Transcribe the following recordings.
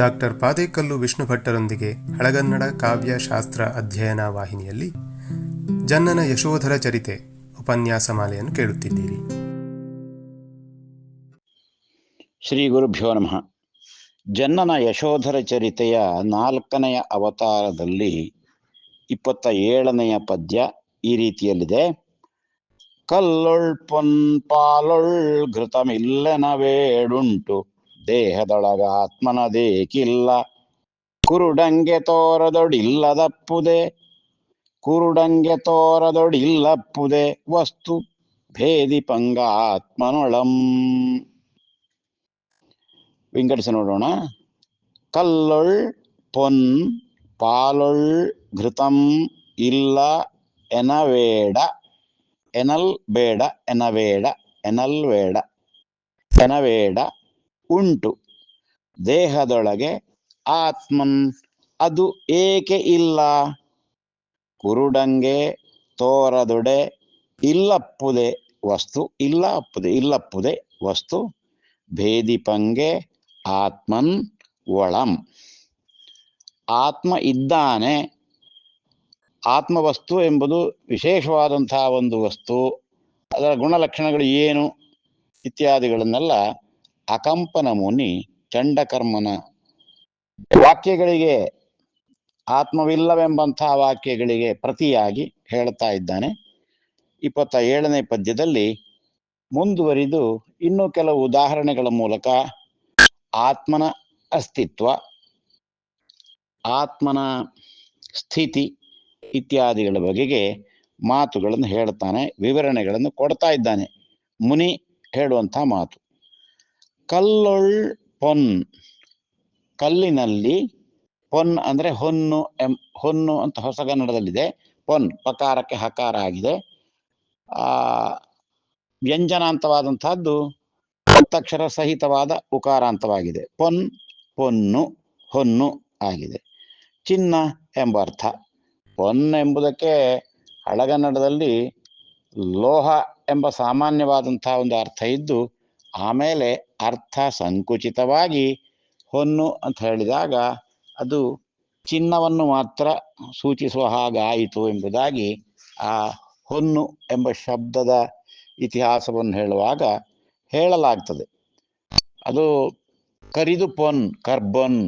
Doctor Padekallu Vishnu ಭಟ್ಟರೊಂದಿಗೆ ಹಳಗನ್ನಡ ಕಾವ್ಯ ಶಾಸ್ತ್ರ ಅಧ್ಯಯನ ವಾಹಿನಿಯಲ್ಲಿ ಜನ್ನನ ಯಶೋಧರ ಚರಿತೆ ಉಪನ್ಯಾಸ ಮಾಲೆಯನ್ನು ಕೇಳುತ್ತಿದ್ದೀರಿ. ಶ್ರೀ ಗುರುಭ್ಯೋ ನಮಃ. ಜನ್ನನ ಯಶೋಧರ ಚರಿತೆಯ ನಾಲ್ಕನೆಯ ಅವತಾರದಲ್ಲಿ ಇಪ್ಪತ್ತ ಏಳನೆಯ ಪದ್ಯ ಈ ರೀತಿಯಲ್ಲಿದೆ. ಕಲ್ಲೊಳ್ ಪೊನ್ ಪಾಲೊಳ್ ಘೃತಮಿಲ್ಲನವೇಡುಂಟು ದೇಹದೊಳಗ ಆತ್ಮನದೇಕಿಲ್ಲ ಕುರುಡಂಗೆ ತೋರದೊಡಿಲ್ಲದಪ್ಪುದೆ. ಕುರುಡಂಗೆ ತೋರದೊಡಿಲ್ಲಪ್ಪುದೆ. ವಸ್ತು ಭೇದಿ ಪಂಗ ಆತ್ಮನೊಳಂ. ವಿಂಗಡಿಸಿ ನೋಡೋಣ. ಕಲ್ಲೊಳ್ ಪೊನ್, ಪಾಲೊಳ್ ಘೃತಂ, ಇಲ್ಲ, ಎನವೇಡ. ಎನಲ್ ಬೇಡ, ಎನವೇಡ, ಎನಲ್ ಬೇಡ, ಎನವೇಡ. ಉಂಟು. ದೇಹದೊಳಗೆ ಆತ್ಮನ್ ಅದು ಏಕೆ ಇಲ್ಲ? ಕುರುಡಂಗೆ ತೋರದೊಡೆ ಇಲ್ಲಪ್ಪುದೆ ವಸ್ತು ಇಲ್ಲ ಅಪ್ಪುದೆ ಇಲ್ಲಪ್ಪುದೆ ವಸ್ತು, ಭೇದಿಪಂಗೆ ಆತ್ಮನ್ ಒಳಂ. ಆತ್ಮ ಇದ್ದಾನೆ ಆತ್ಮ ವಸ್ತು ಎಂಬುದು ವಿಶೇಷವಾದಂತಹ ಒಂದು ವಸ್ತು. ಅದರ ಗುಣಲಕ್ಷಣಗಳು ಏನು? ಇತ್ಯಾದಿಗಳನ್ನೆಲ್ಲ ಅಕಂಪನ ಮುನಿ, ಚಂಡಕರ್ಮನ. ವಾಕ್ಯಗಳಿಗೆ ಆತ್ಮವಿಲ್ಲವೆಂಬಂತಹ ವಾಕ್ಯಗಳಿಗೆ ಪ್ರತಿಯಾಗಿ ಹೇಳ್ತಾ ಇದ್ದಾನೆ. ಇಪ್ಪತ್ತ ಏಳನೇ ಪದ್ಯದಲ್ಲಿ ಮುಂದುವರಿದು ಇನ್ನು ಕೆಲವು ಉದಾಹರಣೆಗಳ ಮೂಲಕ ಆತ್ಮನ ಅಸ್ತಿತ್ವ, ಆತ್ಮನ ಸ್ಥಿತಿ ಇತ್ಯಾದಿಗಳ ಬಗೆಗೆ ಮಾತುಗಳನ್ನು ಹೇಳ್ತಾನೆ, ವಿವರಣೆಗಳನ್ನು ಕೊಡ್ತಾ ಇದ್ದಾನೆ. ಮುನಿ ಹೇಳುವಂತಹ ಮಾತು. ಕಲ್ಲೊಳ್ ಪೊನ್. ಕಲ್ಲಿನಲ್ಲಿ ಪೊನ್ ಅಂದ್ರೆ ಹೊನ್ನು ಎಂ, ಹೊನ್ನು ಅಂತ ಹೊಸಗನ್ನಡದಲ್ಲಿದೆ ಪೊನ್, ಪಕಾರಕ್ಕೆ ಹಕಾರ ಆಗಿದೆ. ಆ ವ್ಯಂಜನಾಂತವಾದಂತಹದ್ದು ಒತ್ತಕ್ಷರ ಸಹಿತವಾದ ಉಕಾರಾಂತವಾಗಿದೆ. ಪೊನ್, ಪೊನ್ನು, ಹೊನ್ನು ಆಗಿದೆ. ಚಿನ್ನ ಎಂಬ ಅರ್ಥ. ಪೊನ್ ಎಂಬುದಕ್ಕೆ ಹಳಗನ್ನಡದಲ್ಲಿ ಲೋಹ ಎಂಬ ಸಾಮಾನ್ಯವಾದಂತಹ ಒಂದು ಅರ್ಥ ಇದ್ದು, ಆಮೇಲೆ ಅರ್ಥ ಸಂಕುಚಿತವಾಗಿ ಹೊನ್ನು ಅಂತ ಹೇಳಿದಾಗ ಅದು ಚಿನ್ನವನ್ನು ಮಾತ್ರ ಸೂಚಿಸುವ ಹಾಗಾಯಿತು ಎಂಬುದಾಗಿ ಆ ಹೊನ್ನು ಎಂಬ ಶಬ್ದದ ಇತಿಹಾಸವನ್ನು ಹೇಳುವಾಗ ಹೇಳಲಾಗ್ತದೆ. ಅದು ಕರಿದು ಪೊನ್, ಕರ್ಬನ್,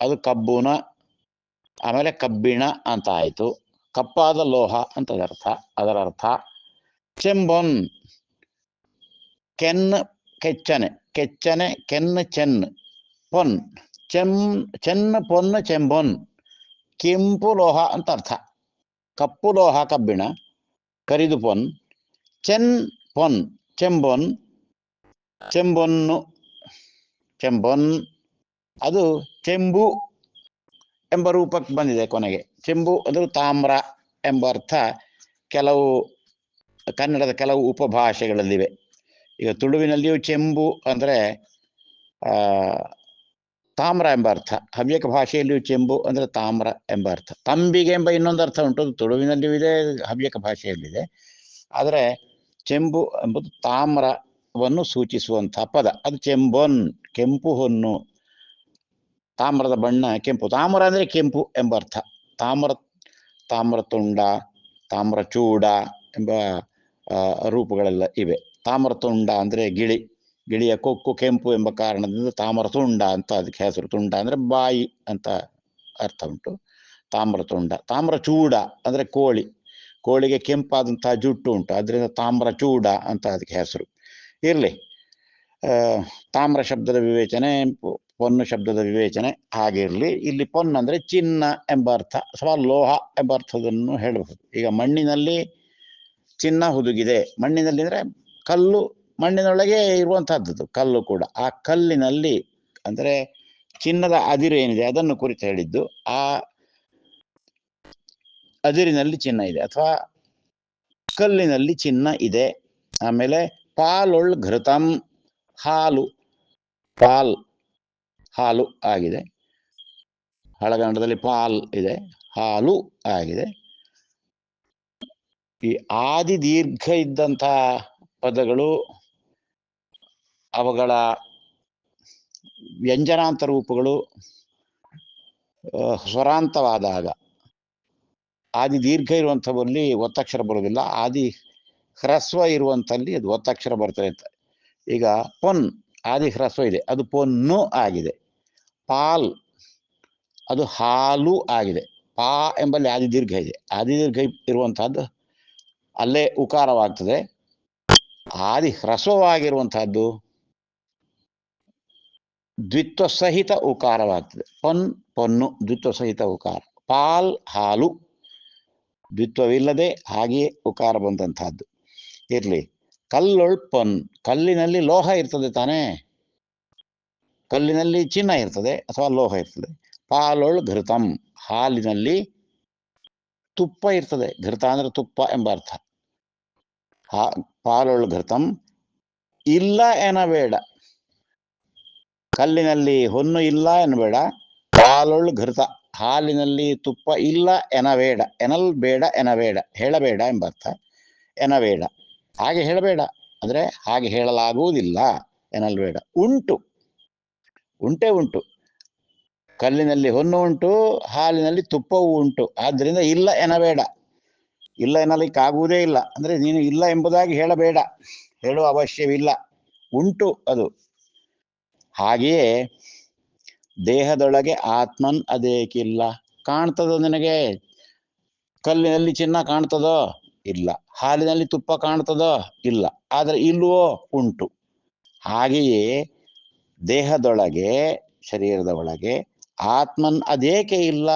ಅದು ಕಬ್ಬುನ, ಆಮೇಲೆ ಕಬ್ಬಿಣ ಅಂತ ಆಯಿತು ಕಪ್ಪಾದ ಲೋಹ ಅಂತ ಅರ್ಥ ಅದರ ಅರ್ಥ ಚೆಂಬೊನ್, ಕೆನ್ ಕೆಚ್ಚನೆ ಕೆಚ್ಚನೆ, ಕೆನ್ನ ಚೆನ್ನ ಪೊನ್, ಚೆಮ್, ಚೆನ್ನ ಪೊನ್ನ ಚೆಂಬೊನ್, ಕೆಂಪು ಲೋಹ ಅಂತ ಅರ್ಥ. ಕಪ್ಪು ಲೋಹ, ಕಬ್ಬಿಣ, ಕರಿದು ಪೊನ್, ಚೆನ್ ಪೊನ್, ಚೆಂಬೊನ್, ಚೆಂಬೊನ್ನು, ಚೆಂಬೊನ್, ಅದು ಚೆಂಬು ಎಂಬ ರೂಪಕ್ಕೆ ಬಂದಿದೆ ಕೊನೆಗೆ. ಚೆಂಬು ಅದು ತಾಮ್ರ ಎಂಬ ಅರ್ಥ ಕೆಲವು ಕನ್ನಡದ ಕೆಲವು ಉಪಭಾಷೆಗಳಲ್ಲಿವೆ. ಈಗ ತುಳುವಿನಲ್ಲಿಯೂ ಚೆಂಬು ಅಂದರೆ ತಾಮ್ರ ಎಂಬ ಅರ್ಥ. ಹವ್ಯಕ ಭಾಷೆಯಲ್ಲಿಯೂ ಚೆಂಬು ಅಂದರೆ ತಾಮ್ರ ಎಂಬ ಅರ್ಥ. ತಂಬಿಗೆ ಎಂಬ ಇನ್ನೊಂದು ಅರ್ಥ ಉಂಟು. ತುಳುವಿನಲ್ಲಿಯೂ ಇದೆ, ಹವ್ಯಕ ಭಾಷೆಯಲ್ಲಿದೆ. ಆದರೆ ಚೆಂಬು ಎಂಬುದು ತಾಮ್ರವನ್ನು ಸೂಚಿಸುವಂಥ ಪದ. ಅದು ಚೆಂಬೊನ್, ಕೆಂಪು ಹೊನ್ನು. ತಾಮ್ರದ ಬಣ್ಣ ಕೆಂಪು. ತಾಮ್ರ ಅಂದರೆ ಕೆಂಪು ಎಂಬ ಅರ್ಥ. ತಾಮ್ರ ತಾಮ್ರ ತುಂಡ ತಾಮ್ರ ಚೂಡ ಎಂಬ ರೂಪಗಳೆಲ್ಲ ಇವೆ. ತಾಮ್ರ ತುಂಡ ಅಂದರೆ ಗಿಳಿ, ಗಿಳಿಯ ಕೊಕ್ಕು, ಕೆಂಪು ಎಂಬ ಕಾರಣದಿಂದ ತಾಮ್ರ ತುಂಡ ಅಂತ ಅದಕ್ಕೆ ಹೆಸರು ತುಂಡ ಅಂದರೆ ಬಾಯಿ ಅಂತ ಅರ್ಥ ಉಂಟು. ತಾಮ್ರ ತುಂಡ ತಾಮ್ರ ಚೂಡ ಅಂದರೆ ಕೋಳಿ, ಕೋಳಿಗೆ ಕೆಂಪಾದಂತಹ ಜುಟ್ಟು ಉಂಟು, ಅದರಿಂದ ತಾಮ್ರ ಚೂಡ ಅಂತ ಅದಕ್ಕೆ ಹೆಸರು. ಇರಲಿ ತಾಮ್ರ ಶಬ್ದದ ವಿವೇಚನೆ ಪೊನ್ನು ಶಬ್ದದ ವಿವೇಚನೆ ಹಾಗಿರಲಿ. ಇಲ್ಲಿ ಪೊನ್ ಅಂದರೆ ಚಿನ್ನ ಎಂಬ ಅರ್ಥ ಅಥವಾ ಲೋಹ ಎಂಬ ಅರ್ಥದನ್ನು ಹೇಳಬಹುದು. ಈಗ ಮಣ್ಣಿನಲ್ಲಿ ಚಿನ್ನ ಹುದುಗಿದೆ. ಮಣ್ಣಿನಲ್ಲಿ ಅಂದರೆ ಕಲ್ಲು ಮಣ್ಣಿನೊಳಗೆ ಇರುವಂತಹದ್ದು ಕಲ್ಲು ಕೂಡ. ಆ ಕಲ್ಲಿನಲ್ಲಿ ಅಂದರೆ ಚಿನ್ನದ ಅದಿರು ಏನಿದೆ ಅದನ್ನು ಕುರಿತು ಹೇಳಿದ್ದು. ಆ ಅದಿರಿನಲ್ಲಿ ಚಿನ್ನ ಇದೆ ಅಥವಾ ಕಲ್ಲಿನಲ್ಲಿ ಚಿನ್ನ ಇದೆ. ಆಮೇಲೆ ಪಾಲೊಳ್ ಘೃತಂ ಹಾಲು. ಪಾಲ್, ಹಾಲು ಆಗಿದೆ. ಹಳಗನ್ನಡದಲ್ಲಿ ಪಾಲ್ ಇದೆ, ಹಾಲು ಆಗಿದೆ. ಈ ಆದಿ ದೀರ್ಘ ಇದ್ದಂತಹ ಪದಗಳು ಅವುಗಳ ವ್ಯಂಜನಾಂತ ರೂಪಗಳು ಸ್ವರಾಂತವಾದಾಗ. ಆದಿ ದೀರ್ಘ ಇರುವಂಥವಲ್ಲಿ ಒತ್ತಕ್ಷರ ಬರೋದಿಲ್ಲ ಆದಿ ಹ್ರಸ್ವ ಇರುವಂಥಲ್ಲಿ ಅದು ಒತ್ತಕ್ಷರ ಬರ್ತದೆ ಅಂತ. ಈಗ ಪೊನ್, ಆದಿ ಹ್ರಸ್ವ ಇದೆ. ಅದು ಪೊನ್ನು ಆಗಿದೆ. ಪಾಲ್, ಅದು ಹಾಲು ಆಗಿದೆ. ಪಾ ಎಂಬಲ್ಲಿ ಆದಿ ದೀರ್ಘ ಇದೆ. ಆದಿ ದೀರ್ಘ ಇರುವಂತಹದ್ದು ಅಲ್ಲೇ ಉಕಾರವಾಗ್ತದೆ. ಆದಿ ಹ್ರಸ್ವವಾಗಿರುವಂತಹದ್ದು ದ್ವಿತ್ವ ಸಹಿತ ಉಕಾರವಾಗ್ತದೆ. ಪೊನ್, ಪೊನ್ನು, ದ್ವಿತ್ವ ಸಹಿತ ಉಕಾರ. ಪಾಲ್, ಹಾಲು ದ್ವಿತ್ವವಿಲ್ಲದೆ ಹಾಗೆಯೇ ಉಕಾರ ಬಂದಂತಹದ್ದು ಇರ್ಲಿ. ಕಲ್ಲೊಳ್ ಪೊನ್. ಕಲ್ಲಿನಲ್ಲಿ ಲೋಹ ಇರ್ತದೆ ತಾನೇ? ಕಲ್ಲಿನಲ್ಲಿ ಚಿನ್ನ ಇರ್ತದೆ ಅಥವಾ ಲೋಹ ಇರ್ತದೆ? ಪಾಲೊಳ್ ಘೃತಂ. ಹಾಲಿನಲ್ಲಿ ತುಪ್ಪ ಇರ್ತದೆ. ಘೃತ ಅಂದ್ರೆ ತುಪ್ಪ ಎಂಬ ಅರ್ಥ. ಹಾ ಪಾಲೊಳ್ ಘೃತಂ. ಇಲ್ಲ ಎನಬೇಡ. ಕಲ್ಲಿನಲ್ಲಿ ಹೊನ್ನು ಇಲ್ಲ ಎನ್ನಬೇಡ ಪಾಲೊಳ್ ಘೃತ. ಹಾಲಿನಲ್ಲಿ ತುಪ್ಪ ಇಲ್ಲ ಎನಬೇಡ. ಎನಲ್ ಬೇಡ ಎನಬೇಡ. ಹೇಳಬೇಡ ಎಂಬರ್ಥ. ಎನಬೇಡ. ಹಾಗೆ ಹೇಳಬೇಡ. ಅಂದ್ರೆ ಹಾಗೆ ಹೇಳಲಾಗುವುದಿಲ್ಲ. ಎನಲ್ ಬೇಡ. ಉಂಟು. ಉಂಟೇ ಉಂಟು. ಕಲ್ಲಿನಲ್ಲಿ ಹೊನ್ನು ಉಂಟು, ಹಾಲಿನಲ್ಲಿ ತುಪ್ಪವು ಉಂಟು. ಆದ್ದರಿಂದ ಇಲ್ಲ ಎನಬೇಡ. ಇಲ್ಲ ಎನ್ನಲಿಕ್ಕಾಗುವುದೇ ಇಲ್ಲ. ಅಂದ್ರೆ ನೀನು ಇಲ್ಲ ಎಂಬುದಾಗಿ ಹೇಳಬೇಡ. ಹೇಳುವ ಅವಶ್ಯವಿಲ್ಲ. ಉಂಟು ಅದು. ಹಾಗೆಯೇ ದೇಹದೊಳಗೆ ಆತ್ಮನ್ ಅದೇಕಿಲ್ಲ. ಕಾಣ್ತದೋ ನಿನಗೆ? ಕಲ್ಲಿನಲ್ಲಿ ಚಿನ್ನ ಕಾಣ್ತದೋ? ಇಲ್ಲ. ಹಾಲಿನಲ್ಲಿ ತುಪ್ಪ ಕಾಣ್ತದೋ? ಇಲ್ಲ. ಆದರೆ ಇಲ್ವೋ ಉಂಟು. ಹಾಗೆಯೇ ದೇಹದೊಳಗೆ, ಶರೀರದ ಒಳಗೆ ಆತ್ಮನ್ ಅದೇಕೆ ಇಲ್ಲ?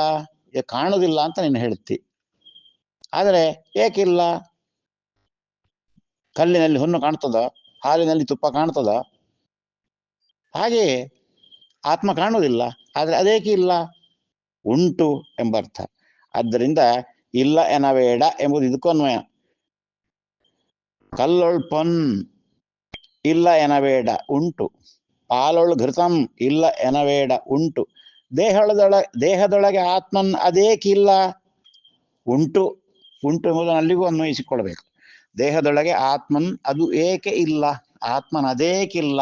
ಕಾಣೋದಿಲ್ಲ ಅಂತ ನೀನು ಹೇಳ್ತಿ. ಆದರೆ ಏಕಿಲ್ಲ. ಕಲ್ಲಿನಲ್ಲಿ ಹುಣ್ಣು ಕಾಣ್ತದ, ಹಾಲಿನಲ್ಲಿ ತುಪ್ಪ ಕಾಣ್ತದ. ಹಾಗೆಯೇ ಆತ್ಮ ಕಾಣುವುದಿಲ್ಲ, ಆದರೆ ಅದೇಕೆ ಇಲ್ಲ? ಉಂಟು ಎಂಬರ್ಥ. ಆದ್ದರಿಂದ ಇಲ್ಲ ಎನಬೇಡ ಎಂಬುದು ಇದಕ್ಕೂ ಅನ್ವಯ. ಕಲ್ಲೊಳ್ ಪೊನ್ ಇಲ್ಲ ಎನಬೇಡ ಉಂಟು. ಪಾಲೊಳ್ ಘೃತಂ ಇಲ್ಲ ಎನಬೇಡ ಉಂಟು. ದೇಹದೊಳ, ದೇಹದೊಳಗೆ ಆತ್ಮನ್ ಅದೇಕಿಲ್ಲ ಉಂಟು ಉಂಟು ಎಂಬುದನ್ನು ಅಲ್ಲಿಗೂ ಅನ್ವಯಿಸಿಕೊಳ್ಬೇಕು ದೇಹದೊಳಗೆ ಆತ್ಮನ್ ಅದು ಏಕೆ ಇಲ್ಲ? ಆತ್ಮನ ಅದೇಕಿಲ್ಲ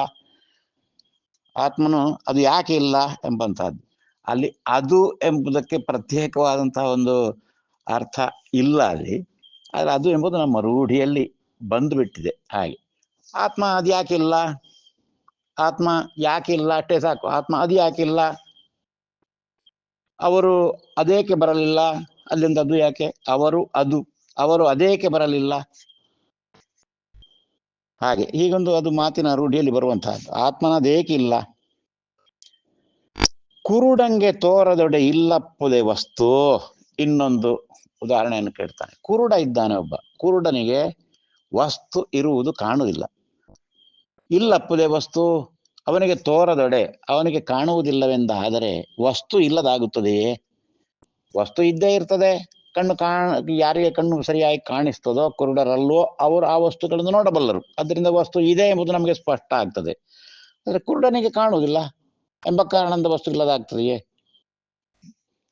ಆತ್ಮನು ಅದು ಯಾಕೆ ಇಲ್ಲ ಎಂಬಂತಹದ್ದು. ಅಲ್ಲಿ ಅದು ಎಂಬುದಕ್ಕೆ ಪ್ರತ್ಯೇಕವಾದಂತಹ ಒಂದು ಅರ್ಥ ಇಲ್ಲ ಅಲ್ಲಿ. ಆದರೆ ಅದು ಎಂಬುದು ನಮ್ಮ ರೂಢಿಯಲ್ಲಿ ಬಂದುಬಿಟ್ಟಿದೆ ಹಾಗೆ. ಆತ್ಮ ಅದು ಯಾಕಿಲ್ಲ ಆತ್ಮ ಯಾಕಿಲ್ಲ ಅಷ್ಟೇ ಸಾಕು. ಆತ್ಮ ಅದು ಯಾಕಿಲ್ಲ ಅವರು ಅದೇಕೆ ಬರಲಿಲ್ಲ? ಅಲ್ಲಿಂದ ಅದು ಯಾಕೆ? ಅವರು ಅದು, ಅವರು ಅದೇಕೆ ಬರಲಿಲ್ಲ? ಹಾಗೆ, ಹೀಗೊಂದು ಅದು ಮಾತಿನ ರೂಢಿಯಲ್ಲಿ ಬರುವಂತಹದ್ದು. ಆತ್ಮನದೇಕಿಲ್ಲ ಕುರುಡಂಗೆ ತೋರದೊಡೆ ಇಲ್ಲಪ್ಪುದೆ ವಸ್ತು. ಇನ್ನೊಂದು ಉದಾಹರಣೆಯನ್ನು ಕೇಳ್ತಾನೆ. ಕುರುಡ ಇದ್ದಾನೆ ಒಬ್ಬ. ಕುರುಡನಿಗೆ ವಸ್ತು ಇರುವುದು ಕಾಣುವುದಿಲ್ಲ. ಇಲ್ಲಪ್ಪುದೆ ವಸ್ತು. ಅವನಿಗೆ ತೋರದೊಡೆ. ಅವನಿಗೆ ಕಾಣುವುದಿಲ್ಲವೆಂದಾದರೆ ವಸ್ತು ಇಲ್ಲದಾಗುತ್ತದೆಯೇ? ವಸ್ತು ಇದ್ದೇ ಇರ್ತದೆ. ಕಣ್ಣು ಕಾಣ, ಯಾರಿಗೆ ಕಣ್ಣು ಸರಿಯಾಗಿ ಕಾಣಿಸ್ತದೋ ಕುರುಡರಲ್ಲೋ ಅವರು ಆ ವಸ್ತುಗಳನ್ನು ನೋಡಬಲ್ಲರು. ಅದರಿಂದ ವಸ್ತು ಇದೆ ಎಂಬುದು ನಮಗೆ ಸ್ಪಷ್ಟ ಆಗ್ತದೆ. ಆದರೆ ಕುರುಡನಿಗೆ ಕಾಣುವುದಿಲ್ಲ. ಎಂಬ ಕಾರಣದ ವಸ್ತು ಇಲ್ಲದಾಗ್ತದೆಯೇ?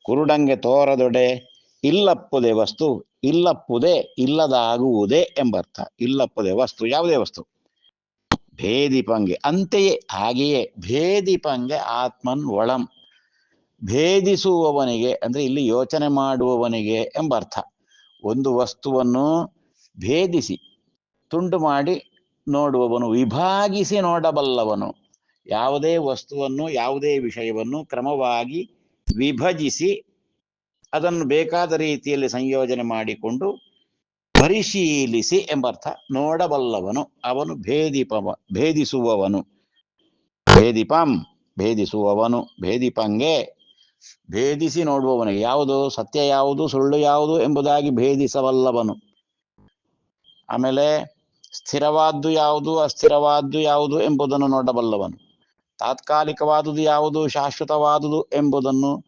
ಕುರುಡಂಗೆ ತೋರದೊಡೆ ಇಲ್ಲಪ್ಪುದೆ ವಸ್ತು, ಇಲ್ಲಪ್ಪುದೆ ಇಲ್ಲದಾಗುವುದೇ ಎಂಬರ್ಥ. ಇಲ್ಲಪ್ಪುದೆ ವಸ್ತು ಯಾವುದೇ ವಸ್ತು. ಭೇದಿಪಂಗೆ ಅಂತೆಯೇ ಹಾಗೆಯೇ ಭೇದಿಪಂಗೆ ಆತ್ಮನ್ ಒಳಂ. ಭೇದಿಸುವವನಿಗೆ, ಅಂದ್ರೆ ಇಲ್ಲಿ ಯೋಚನೆ ಮಾಡುವವನಿಗೆ ಎಂಬರ್ಥ ಒಂದು ವಸ್ತುವನ್ನು ಭೇದಿಸಿ, ತುಂಡು ಮಾಡಿ ನೋಡುವವನು, ವಿಭಾಗಿಸಿ ನೋಡಬಲ್ಲವನು. ಯಾವುದೇ ವಸ್ತುವನ್ನು, ಯಾವುದೇ ವಿಷಯವನ್ನು ಕ್ರಮವಾಗಿ ವಿಭಜಿಸಿ ಅದನ್ನು ಬೇಕಾದ ರೀತಿಯಲ್ಲಿ ಸಂಯೋಜನೆ ಮಾಡಿಕೊಂಡು ಪರಿಶೀಲಿಸಿ ಎಂಬರ್ಥ ನೋಡಬಲ್ಲವನು, ಅವನು ಭೇದಿಪವ, ಭೇದಿಸುವವನು. ಭೇದಿಪಂ, ಭೇದಿಸುವವನು, ಭೇದಿಪಂಗೆ. ಭೇದಿಸಿ ನೋಡುವವನಿಗೆ ಯಾವುದು ಸತ್ಯ ಯಾವುದು ಸುಳ್ಳು ಯಾವುದು ಎಂಬುದಾಗಿ ಭೇದಿಸಬಲ್ಲವನು. ಆಮೇಲೆ ಸ್ಥಿರವಾದ್ದು ಯಾವುದು, ಅಸ್ಥಿರವಾದ್ದು ಯಾವುದು ಎಂಬುದನ್ನು ನೋಡಬಲ್ಲವನು. ತಾತ್ಕಾಲಿಕವಾದುದು ಯಾವುದು, ಶಾಶ್ವತವಾದುದು ಎಂಬುದನ್ನು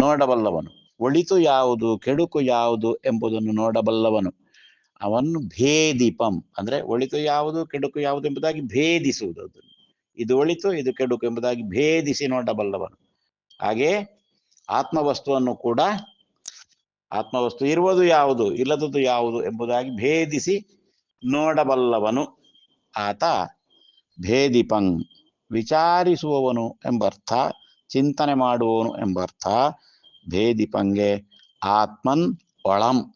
ನೋಡಬಲ್ಲವನು. ಒಳಿತು ಯಾವುದು, ಕೆಡುಕು ಯಾವುದು ಎಂಬುದನ್ನು ನೋಡಬಲ್ಲವನು. ಅವನು ಭೇದಿಪಂ, ಅಂದ್ರೆ ಒಳಿತು ಯಾವುದು, ಕೆಡುಕು ಯಾವುದು ಎಂಬುದಾಗಿ ಭೇದಿಸುವುದು. ಇದು ಒಳಿತು, ಇದು ಕೆಡುಕು ಎಂಬುದಾಗಿ ಭೇದಿಸಿ ನೋಡಬಲ್ಲವನು. ಹಾಗೆ ಆತ್ಮವಸ್ತುವನ್ನು ಕೂಡ ಆತ್ಮವಸ್ತು ಇರುವುದು ಯಾವುದು, ಇಲ್ಲದದ್ದು ಯಾವುದು ಎಂಬುದಾಗಿ ಭೇದಿಸಿ ನೋಡಬಲ್ಲವನು ಆತ ಭೇದಿಪಂಗ್ ವಿಚಾರಿಸುವವನು ಎಂಬರ್ಥ, ಚಿಂತನೆ ಮಾಡುವವನು ಎಂಬರ್ಥ, ಭೇದಿಪಂಗೆ ಆತ್ಮನ್ ಒಳಂ.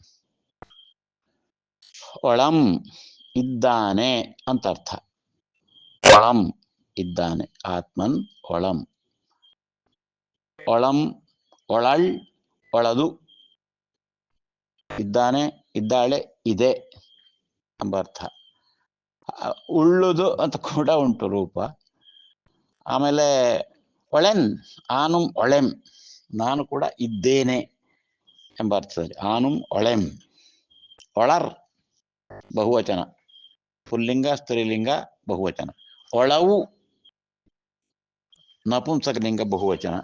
ಒಳಂ ಇದ್ದಾನೆ ಅಂತ ಅರ್ಥ ಒಳಂ ಇದ್ದಾನೆ, ಆತ್ಮನ್ ಒಳಂ. ಒಳಂ ಒಳಳ್ ಒಳದು. ಇದ್ದಾನೆ, ಇದ್ದಾಳೆ, ಇದೆ ಎಂಬ ಅರ್ಥ. ಉಳ್ಳುದು ಅಂತ ಕೂಡ ಉಂಟು ರೂಪ. ಆಮೇಲೆ ಒಳೆನ್ ಆನುಂ ಒಳೆಂ, ನಾನು ಕೂಡ ಇದ್ದೇನೆ ಎಂಬ ಅರ್ಥದಲ್ಲಿ ಆನುಂ ಒಳೆಂ, ಒಳರ್ ಬಹುವಚನ, ಪುಲ್ಲಿಂಗ, ಸ್ತ್ರೀಲಿಂಗ ಬಹುವಚನ, ಒಳವು ನಪುಂಸಕಲಿಂಗ ಬಹುವಚನ,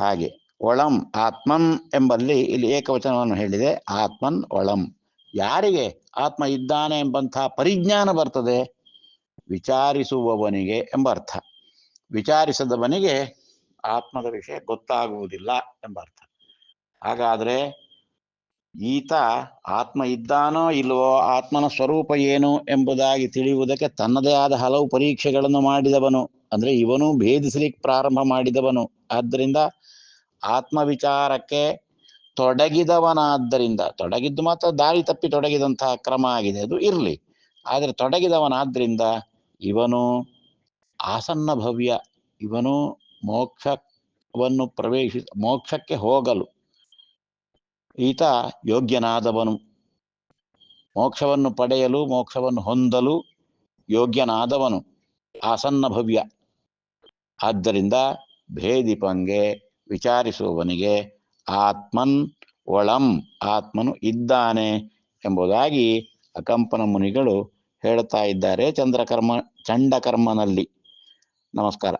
ಹಾಗೆ. ಒಳಂ ಆತ್ಮನ್ ಎಂಬಲ್ಲಿ ಇಲ್ಲಿ ಏಕವಚನವನ್ನು ಹೇಳಿದೆ. ಆತ್ಮನ್ ಒಳಂ. ಯಾರಿಗೆ ಆತ್ಮ ಇದ್ದಾನೆ ಎಂಬಂತಹ ಪರಿಜ್ಞಾನ ಬರ್ತದೆ? ವಿಚಾರಿಸುವವನಿಗೆ ಎಂಬ ಅರ್ಥ. ವಿಚಾರಿಸದವನಿಗೆ ಆತ್ಮದ ವಿಷಯ ಗೊತ್ತಾಗುವುದಿಲ್ಲ ಎಂಬ ಅರ್ಥ. ಹಾಗಾದ್ರೆ ಈತ ಆತ್ಮ ಇದ್ದಾನೋ ಇಲ್ಲವೋ ಆತ್ಮನ ಸ್ವರೂಪ ಏನು ಎಂಬುದಾಗಿ ತಿಳಿಯುವುದಕ್ಕೆ ತನ್ನದೇ ಆದ ಹಲವು ಪರೀಕ್ಷೆಗಳನ್ನು ಮಾಡಿದವನು. ಅಂದ್ರೆ ಇವನು ಭೇದಿಸಲಿಕ್ಕೆ ಪ್ರಾರಂಭ ಮಾಡಿದವನು. ಆದ್ದರಿಂದ ಆತ್ಮ ವಿಚಾರಕ್ಕೆ ತೊಡಗಿದವನಾದ್ದರಿಂದ, ತೊಡಗಿದ್ದು ಮಾತ್ರ ದಾರಿ ತಪ್ಪಿ ತೊಡಗಿದಂತಹ ಕ್ರಮ ಆಗಿದೆ, ಅದು ಇರಲಿ. ಆದರೆ ತೊಡಗಿದವನಾದ್ದರಿಂದ ಇವನು ಆಸನ್ನ ಭವ್ಯ, ಇವನು ಮೋಕ್ಷವನ್ನು ಪ್ರವೇಶಿ, ಮೋಕ್ಷಕ್ಕೆ ಹೋಗಲು ಈತ ಯೋಗ್ಯನಾದವನು. ಮೋಕ್ಷವನ್ನು ಪಡೆಯಲು, ಮೋಕ್ಷವನ್ನು ಹೊಂದಲು ಯೋಗ್ಯನಾದವನು, ಆಸನ್ನ ಭವ್ಯ. ಆದ್ದರಿಂದ ಭೇದಿಪಂಗೆ ವಿಚಾರಿಸುವವನಿಗೆ ಆತ್ಮನ್ ಒಳಂ ಆತ್ಮನು ಇದ್ದಾನೆ ಎಂಬುದಾಗಿ ಅಕಂಪನ ಮುನಿಗಳು ಹೇಳ್ತಾ ಇದ್ದಾರೆ ಚಂದ್ರಕರ್ಮ ಚಂಡಕರ್ಮನಲ್ಲಿ. ನಮಸ್ಕಾರ.